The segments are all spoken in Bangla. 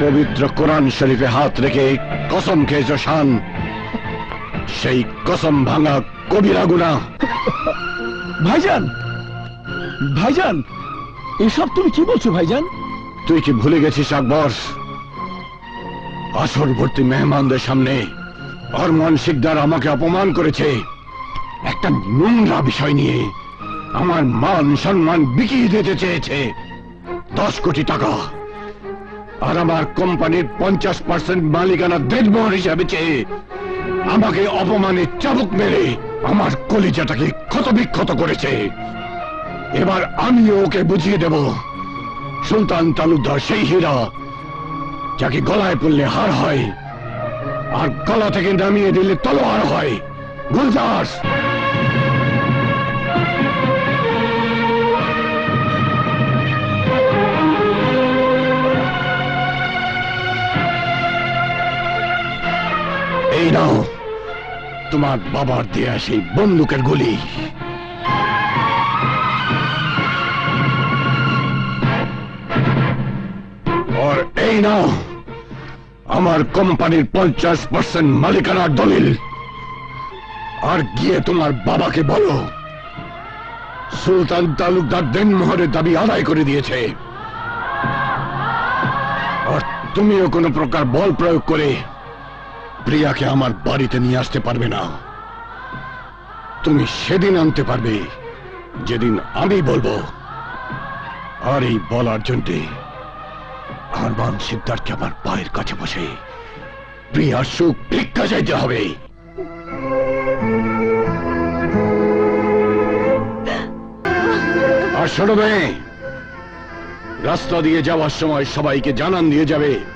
পবিত্র কোরআন শরীফে হাত রেখে কসম খেয়েছ শান। সেই কসম ভাঙা কবিরা গুণা। ভাইজান! ভাইজান! এসব তুমি কি বলছো ভাইজান? তুই কি ভুলে গেছিস আকবর? আসর ভর্তি মেহমানদের সামনে অরমান শিকদার আমাকে অপমান করেছে। একটা নোংরা বিষয় নিয়ে আমার মান সম্মান বিকিয়ে দিতে চেয়েছে। দশ কোটি টাকা। আর আমার কোম্পানির পঞ্চাশ পার্সেন্ট মালিকানা দেড়মোহর হিসাবে চেয়ে আমাকে অপমানে চাবুক মেরে আমার কলিজাটাকে ক্ষত বিক্ষত করেছে। এবার আমিও ওকে বুঝিয়ে দেব। সুলতান তালুকদার সেই হীরা যাকে গলায় পড়লে হার হয় আর গলা থেকে নামিয়ে দিলে তলোয়ার হয়। গুলজার! এই নাও, তোমার বাবার দেয়া সেই বন্দুকের গুলি। আর এই নাও, আমার কোম্পানির পঞ্চাশ পার্সেন্ট মালিকানার দলিল। আর গিয়ে তোমার বাবাকে বলো, সুলতান তালুকদার দেনমোহরের দাবি আদায় করে দিয়েছে। আর তুমিও কোনো প্রকার বল প্রয়োগ করে প্রিয়াকে আমার বাড়িতে নিয়ে আসতে পারবে না। তুমি সেদিন আনতে পারবে, যেদিন আমি বলব। আর এই বলার জন্যে আরমান সিদ্ধার্থকে আমার পায়ের কাছে বসে প্রিয়ার সুখ ভিক্ষা চাইতে হবে। আর শোনো রাস্তা দিয়ে যাওয়ার সময় সবাইকে জানান দিয়ে যাবে।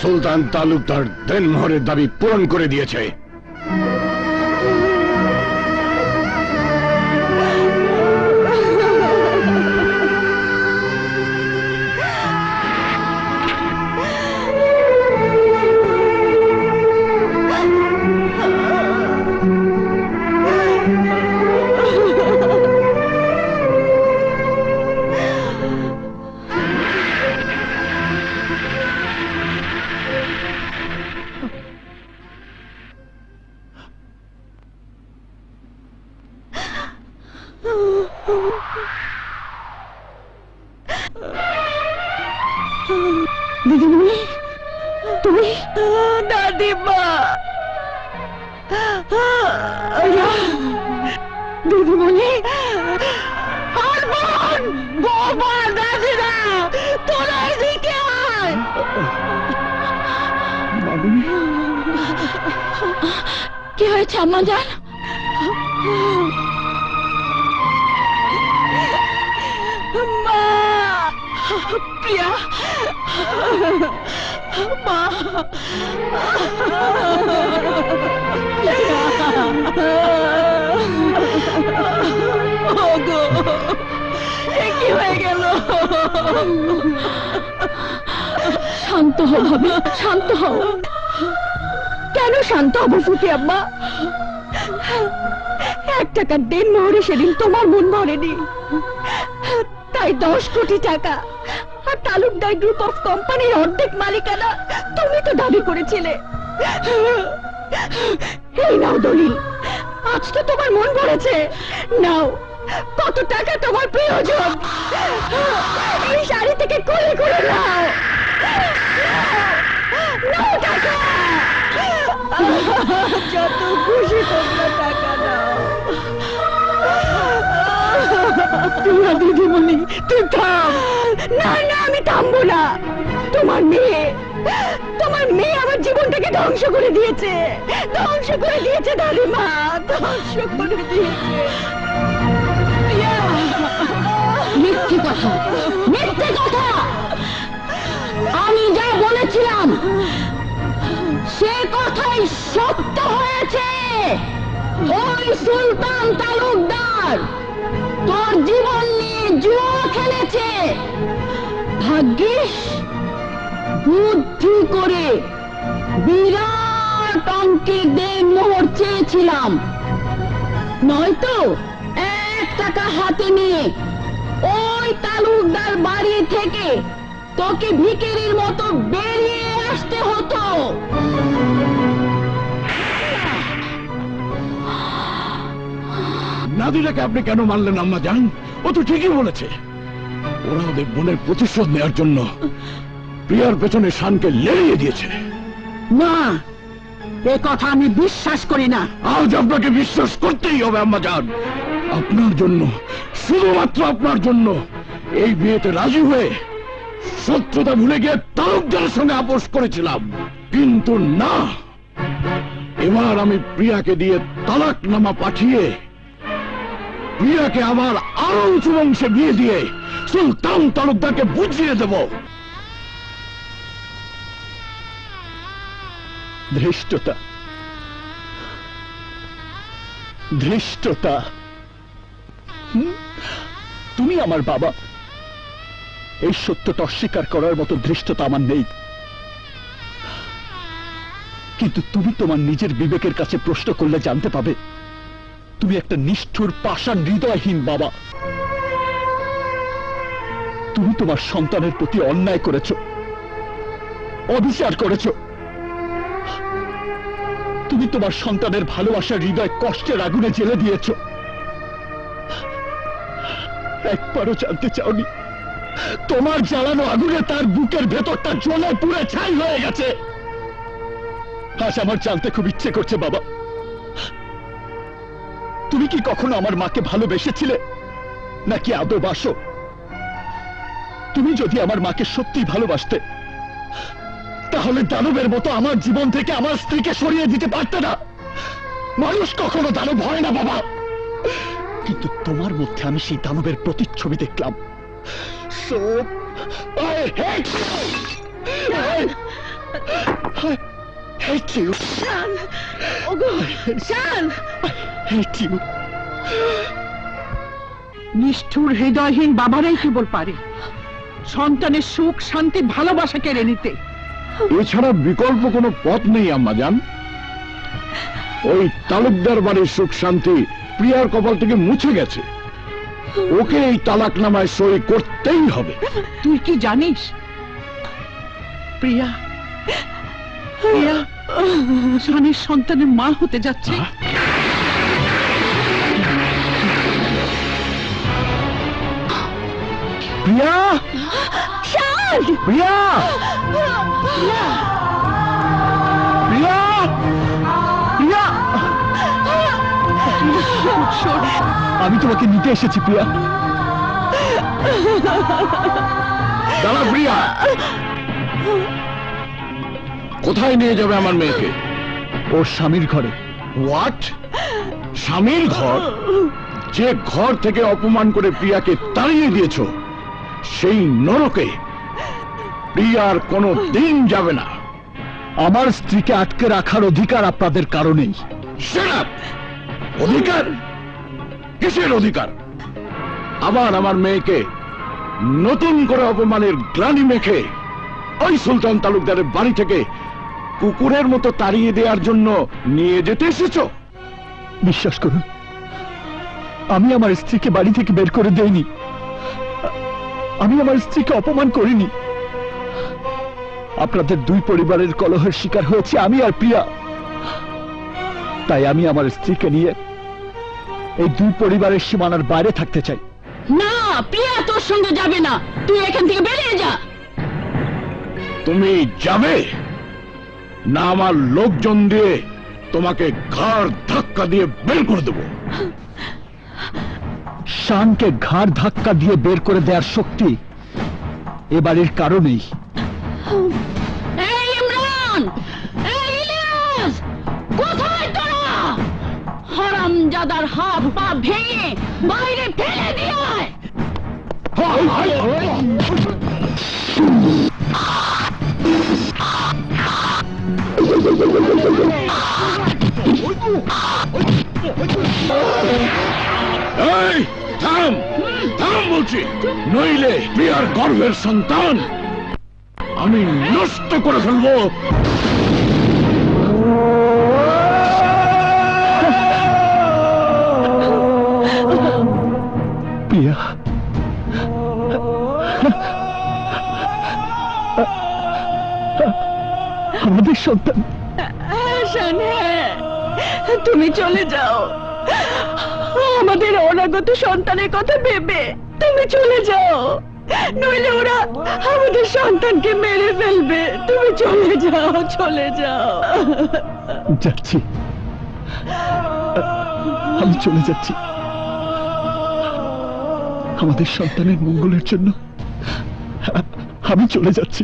সুলতান তালুকদার দেনমোহরের দাবি পূরণ করে দিয়েছে। তুমি দাদিমা দিদিমণি। বাবা দাদিরা তোরা এদিকে আয়। কি হয়েছে আম্মা জান? মা প্রিয়া কি হয়ে গেল? শান্ত হও শান্ত হও। কেন শান্ত হব ফুটি আব্বা? এক টাকার দেন মোহরে সেদিন তোমার মন ভরেনি। তাই দশ কোটি টাকা তালুকদার গ্রুপ অফ কোম্পানির অর্ধেক মালিকানা তুমি তো দাবি করেছিলে। এই নাও দলিল। আজ তো তোমার মন ভরেছে। নাও, কত টাকা তোমার প্রয়োজন। এই শাড়ি থেকে কোলে করে নাও। নাও টাকা। যত খুশি তোমরা টাকা নাও। তোমরা দিদিমণি তুই থাম। না না আমি থামবো না। তোমার মেয়ে তোমার মেয়ে আমার জীবনটাকে ধ্বংস করে দিয়েছে। ধ্বংস করে দিয়েছে দাদিমা ধ্বংস করে দিয়েছে। মিথ্যে কথা মিথ্যে কথা। আমি যা বলেছিলাম সে কথাই সত্য হয়েছে। ওই সুলতান তালুকদার তোর জীবন নিয়ে জুয়া খেলেছে। ভাগ্যিস, বুদ্ধি করে বিরাট অঙ্কের দেড় মোহর চেয়েছিলাম। নয়তো এক টাকা হাতে নিয়ে ওই তালুকদার বাড়ি থেকে তোকে ভিকিরির মতো বেরিয়ে আসতে হতো। নাদিরাকে আপনি কেন মারলেন আম্মা জান? ও তো ঠিকই বলেছে। ওরা ওদের বোনের প্রতিশোধ নেওয়ার জন্য প্রিয়ার পেছনে শানকে লেড়িয়ে দিয়েছে। না এ কথা আমি বিশ্বাস করি না। আজ আপনাকে বিশ্বাস করতেই হবে আম্মা জান। আপনার জন্য শুধুমাত্র আপনার জন্য এই বিয়েতে রাজি হয়ে শত্রুতা ভুলে গিয়ে তালুকদারের সঙ্গে আপোষ করেছিলাম। কিন্তু না এবার আমি প্রিয়াকে দিয়ে তালাক নামা পাঠিয়ে প্রিয়াকে আবার আরও উঁচু বংশে বিয়ে দিয়ে সুলতান তালুকদারকে বুঝিয়ে দেব। ধৃষ্টতা। ধৃষ্টতা। তুমি আমার বাবা। এই সত্যটা অস্বীকার করার মতো ধৃষ্টতা আমার নেই। কিন্তু তুমি তোমার নিজের বিবেকের কাছে প্রশ্ন করলে জানতে পাবে। তুমি একটা নিষ্ঠুর, পাষাণ, হৃদয়হীন বাবা। তুমি তোমার সন্তানের প্রতি অন্যায় করেছ, অবিচার করেছ। তুমি তোমার সন্তানের ভালোবাসার হৃদয় কষ্টের আগুনে জেলে দিয়েছ। একবারও জানতে চাওনি, তোমার জ্বালানো আগুনে তার বুকের ভেতরটা জ্বলে পুড়ে ছাই হয়ে গেছে। আজ আমার জানতে খুব ইচ্ছে করছে বাবা। তুমি কি কখনো আমার মাকে ভালোবেসেছিলে? নাকি আদৌ বাসো? তুমি যদি আমার মাকে সত্যি ভালোবাসতে তাহলে দানবের মতো আমার জীবন থেকে আমার স্ত্রীকে সরিয়ে দিতে পারতে না। মানুষ কখনো দানব হয় না বাবা। কিন্তু তোমার মধ্যে আমি সেই দানবের প্রতিচ্ছবি দেখলাম। So, I hate you! I, I hate you! শান ওগো শান I hate you! নিষ্ঠুর হৃদয়হীন বাবারাই কেবল পারে। সন্তানের সুখ শান্তি ভালোবাসা কেড়ে নিতে। এছাড়া বিকল্প কোনো পথ নেই আম্মা জান। ওই তালুকদার বাড়ির সুখ শান্তি প্রিয়ার কপাল থেকে মুছে গেছে। ওকে এই তালাকনামায় সই করতেই হবে। তুই কি জানিস? প্রিয়া প্রিয়া শানের সন্তানের মা হতে যাচ্ছে। প্রিয়া? শান প্রিয়া! প্রিয়া? প্রিয়া? আমি তোমাকে নিতে এসেছি প্রিয়া। দাঁড়া প্রিয়া। কোথায় নিয়ে যাবে আমার মেয়েকে? ওর স্বামীর ঘরে। হোয়াট স্বামীর ঘর? যে ঘর থেকে অপমান করে প্রিয়াকে তাড়িয়ে দিয়েছ সেই নরকে প্রিয়ার কোনো দিন যাবে না। আমার স্ত্রীকে আটকে রাখার অধিকার আপনাদের কারণেই। অধিকার? কিসের অধিকার? আবার আমার মেয়েকে নতুন করে অপমানের গ্লানি মেখে ওই সুলতান তালুকদারের বাড়ি থেকে কুকুরের মতো তাড়িয়ে দেওয়ার জন্য নিয়ে যেতে এসেছ? বিশ্বাস করুন আমি আমার স্ত্রীকে বাড়ি থেকে বের করে দেইনি। আমি আমার স্ত্রীকে অপমান করিনি। আপনাদের দুই পরিবারের কলহের শিকার হয়েছে আমি আর প্রিয়া। তাই আমি আমার স্ত্রীকে নিয়ে এই দুই পরিবারের সীমানার বাইরে থাকতে চাই। না প্রিয়া তোর সঙ্গে যাবে না। তুই এখান থেকে বেরিয়ে যা। তুমি যাবে? না আমার লোকজন দিয়ে তোমাকে ঘাড় ধাক্কা দিয়ে বের করে দেবো। শানকে ঘাড় ধাক্কা দিয়ে বের করে দেওয়ার শক্তি এবারের কারণেই। হারামজাদার হাত পা ভেঙে বাইরে ফেলে দিয়ে আয়! নইলে প্রিয়ার গর্ভের সন্তান আমি নষ্ট করে ফেলব। প্রিয়া। আমাদের সন্তান হাসান হ্যাঁ। তুমি চলে যাও। আমাদের অনাগত সন্তানের কথা ভেবে তুমি চলে যাও। নইলে ওরা আমাদের সন্তানকে মেরে ফেলবে। তুমি চলে যাও চলে যাও। যাচ্ছি। আমি চলে যাচ্ছি। আমাদের সন্তানের মঙ্গলের জন্য আমি চলে যাচ্ছি।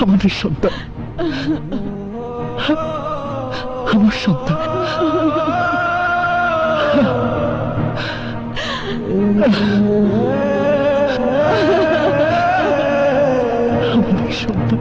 আমাদের সন্তান। আমার সন্তান। আমাদের সন্তান।